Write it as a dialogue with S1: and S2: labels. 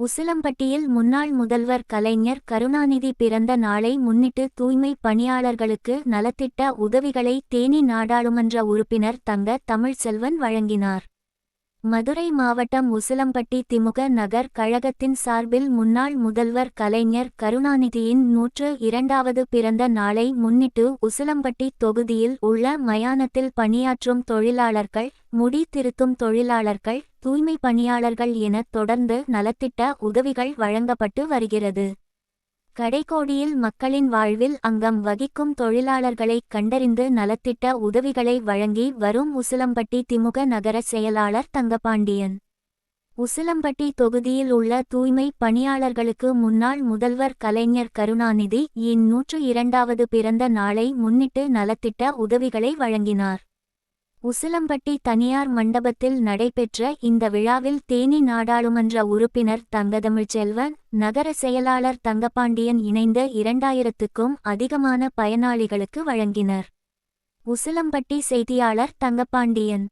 S1: உசிலம்பட்டியில் முன்னாள் முதல்வர் கலைஞர் கருணாநிதி பிறந்த நாளை முன்னிட்டு தூய்மை பணியாளர்களுக்கு நலத்திட்ட உதவிகளை தேனி நாடாளுமன்ற உறுப்பினர் தங்க தமிழ்செல்வன் வழங்கினார். மதுரை மாவட்டம் உசிலம்பட்டி திமுக நகர் கழகத்தின் சார்பில் முன்னாள் முதல்வர் கலைஞர் கருணாநிதியின் நூற்று இரண்டாவது பிறந்த நாளை முன்னிட்டு உசிலம்பட்டி தொகுதியில் உள்ள மயானத்தில் பணியாற்றும் தொழிலாளர்கள் முடி திருத்தும் தொழிலாளர்கள் தூய்மை பணியாளர்கள் என தொடர்ந்து நலத்திட்ட உதவிகள் வழங்கப்பட்டு வருகிறது. கடைக்கோடியில் மக்களின் வாழ்வில் அங்கம் வகிக்கும் தொழிலாளர்களை கண்டறிந்து நலத்திட்ட உதவிகளை வழங்கி வரும் உசிலம்பட்டி திமுக நகர செயலாளர் தங்கபாண்டியன். உசிலம்பட்டி தொகுதியில் உள்ள தூய்மை பணியாளர்களுக்கு முன்னாள் முதல்வர் கலைஞர் கருணாநிதி இந்நூற்று இரண்டாவது பிறந்த நாளை முன்னிட்டு நலத்திட்ட உதவிகளை வழங்கினார். உசிலம்பட்டி தனியார் மண்டபத்தில் நடைபெற்ற இந்த விழாவில் தேனி நாடாளுமன்ற உறுப்பினர் தங்கதமிழ்ச்செல்வன் நகர செயலாளர் தங்கபாண்டியன் இணைந்து இரண்டாயிரத்துக்கும் அதிகமான பயனாளிகளுக்கு வழங்கினர். உசிலம்பட்டி செய்தியாளர்
S2: தங்கப்பாண்டியன்.